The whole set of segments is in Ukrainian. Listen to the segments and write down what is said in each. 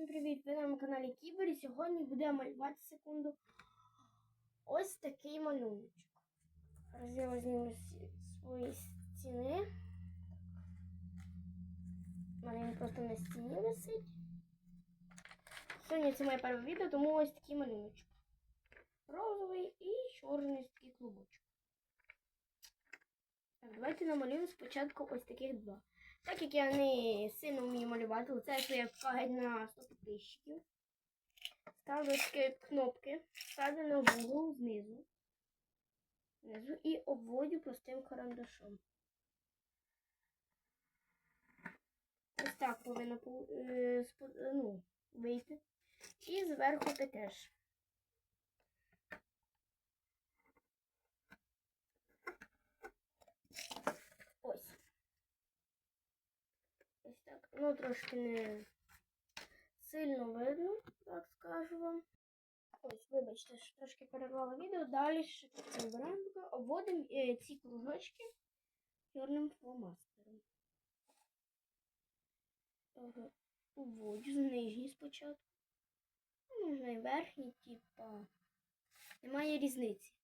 Всім привіт! Ви на каналі Кібер і сьогодні будемо малювати секунду ось такий малюночок. Зараз я візьму свої стіни. У мене він просто на стіні висить. Сьогодні це моє перше відео, тому ось такий малюночок. Розовий і чорний такий клубочок. Так, давайте намалюємо спочатку ось таких два. Так як я не сильно вмію малювати, оце я вкагать на 100 підписчиків. Ставлю такі кнопки, ставлю на вугол знизу. Внизу і обводю простим карандашом. Ось так повинно е, е, ну, вийти. І зверху таке ж. Ось. Ось так. Ну, трошки не сильно видно, так скажу вам. Ось, вибачте, що трошки перервала відео. Далі ще беремо, обводимо е, ці кружочки чорним фломастером. Ага. Обводжу з нижній спочатку. Ну, Можна і верхній, типа. Немає різниці.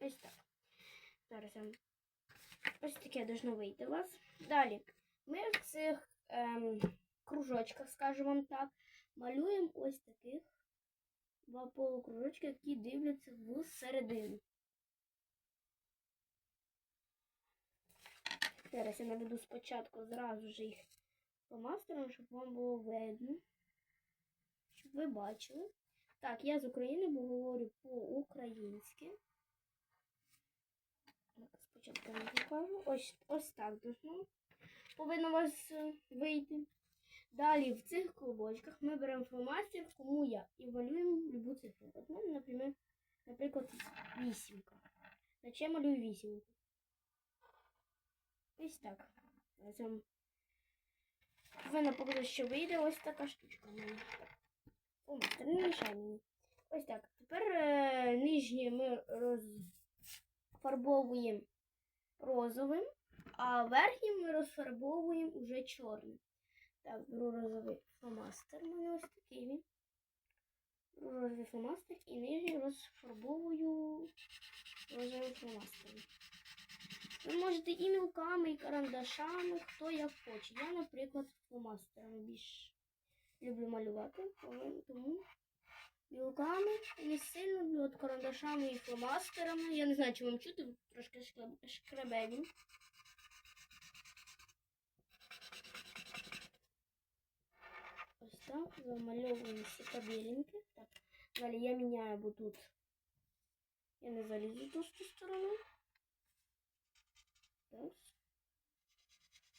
Ось так. Зараз я Ось таке должно вийти у вас. Далі. Ми в цих ем, кружочках, вам так, малюємо ось таких два полукружочки, які дивляться в середину. Зараз я наведу спочатку зразу ж їх фломастером, щоб вам було видно, щоб ви бачили. Так, я з України, бо говорю по-українськи. Спочатку я покажу. Ось, ось так должно. Повинно у вас е, вийти. Далі в цих клубочках ми беремо фломастер, кому я, і малюємо любу цифру. От мене, наприклад, наприклад, вісімка. Значить я малюю вісімку. Ось так. Вам показати, що вийде ось така штучка. Фломастер, не мішай. Ось так. Тепер е, нижні ми розфарбовуємо розовим, а верхнім ми розфарбовуємо уже чорним. Так, беру розовий фломастер, у ось такий він. Беру розовий фломастер і нижній розфарбовую розовим фломастером. Ви можете і мілками, і карандашами, хто як хоче. Я, наприклад, фломастером більш люблю малювати, тому- мілками не сильно от карандашами і фломастерами. Я не знаю, чи вам чути, трошки шкле- шкребе він. Ось так, замальовуємо всі кабелінки. Так, далі я міняю, бо тут я не залізу ту ту сторону. Так.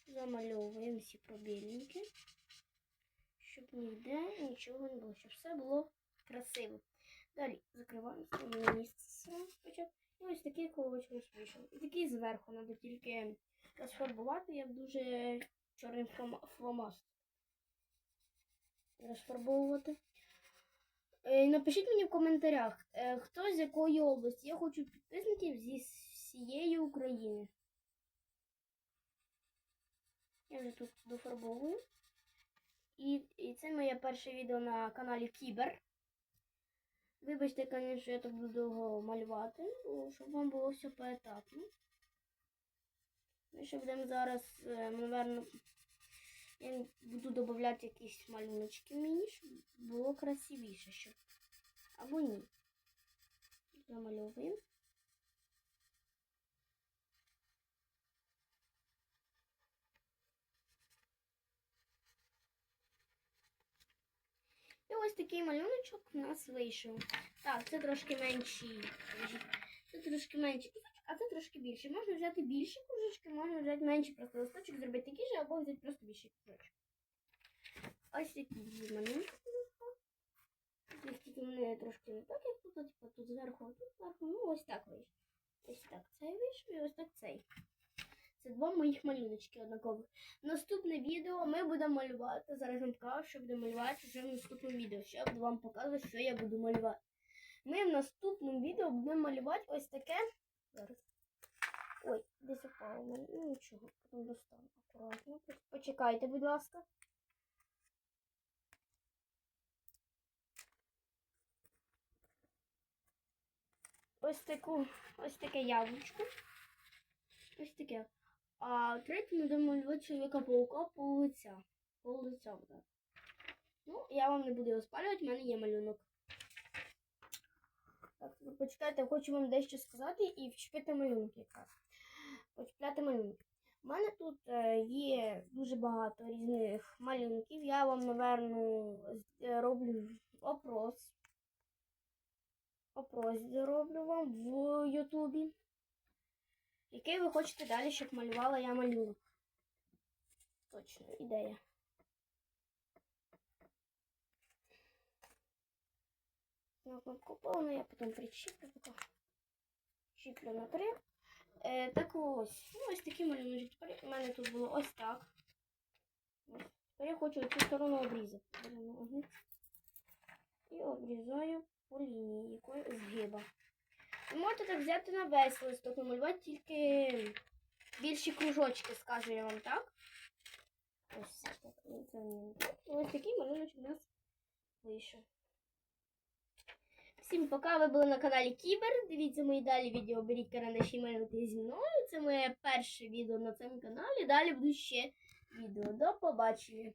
Замальовуємо всі пробілінки, щоб ніде нічого не було, щоб все було красиво. Далі закриваємо своє місце спочатку. І ось такий коловочок вийшов. І такий зверху треба тільки розфарбувати, як дуже чорним флома- розфарбовувати. Е, Напишіть мені в коментарях, е, хто з якої області. Я хочу підписників зі всієї України. Я вже тут дофарбовую. І, і це моє перше відео на каналі Кібер. Вибачте, звісно, я так буду малювати, щоб вам було все поетапно. Ми ще будемо зараз, мабуть, я буду додавати якісь малюночки мені, щоб було красивіше, щоб. Або ні. Замальовуємо. І ось такий малюночок у нас вийшов. Так, це трошки менший. Це трошки менший кусочок, а це трошки більше. Можна взяти більші кружечки, можна взяти менший просто листочок, зробити такий же, або взяти просто більший кружочок. Ось такі малюнки. Тільки мене трошки не так, як тут, типу, тут зверху, а тут зверху. Ну, ось так вийшло. Ось так цей вийшов і ось так цей. Це два моїх малюночки однакових. Наступне відео ми будемо малювати. Зараз вам покажу, що буду малювати вже в наступному відео. Ще буду вам показувати, що я буду малювати. Ми в наступному відео будемо малювати ось таке. Зараз. Ой, десь упало. Ну нічого, потім достану. акуратно. Почекайте, будь ласка. Ось таку, ось таке яблучко. Ось таке. А третє ми будемо малювати чоловіка паука по лиця. По лиця буде. Ну, я вам не буду його спалювати, в мене є малюнок. Так, ви почекайте, хочу вам дещо сказати і вчепити малюнки якраз. Почіпляти малюнки. У мене тут е, є дуже багато різних малюнків. Я вам, напевно, е, роблю опрос. Опрос зроблю вам в Ютубі. Який ви хочете далі, щоб малювала я малюнок? Точно, ідея. На кнопку повну, я потім причіплю. Чіплю на три. Е, так ось. Ну, ось такі малюночки. У мене тут було ось так. Тепер я хочу цю сторону обрізати. І обрізаю по лінії якої згиба. Ви можете так взяти на весь листок, намалювати тільки більші кружочки, скажу я вам так. Ось так. Ось такий малюночок у нас вийшов. Всім пока, ви були на каналі Кібер. Дивіться мої далі відео, беріть карандаші малювати зі мною. Це моє перше відео на цьому каналі. Далі будуть ще відео. До побачення.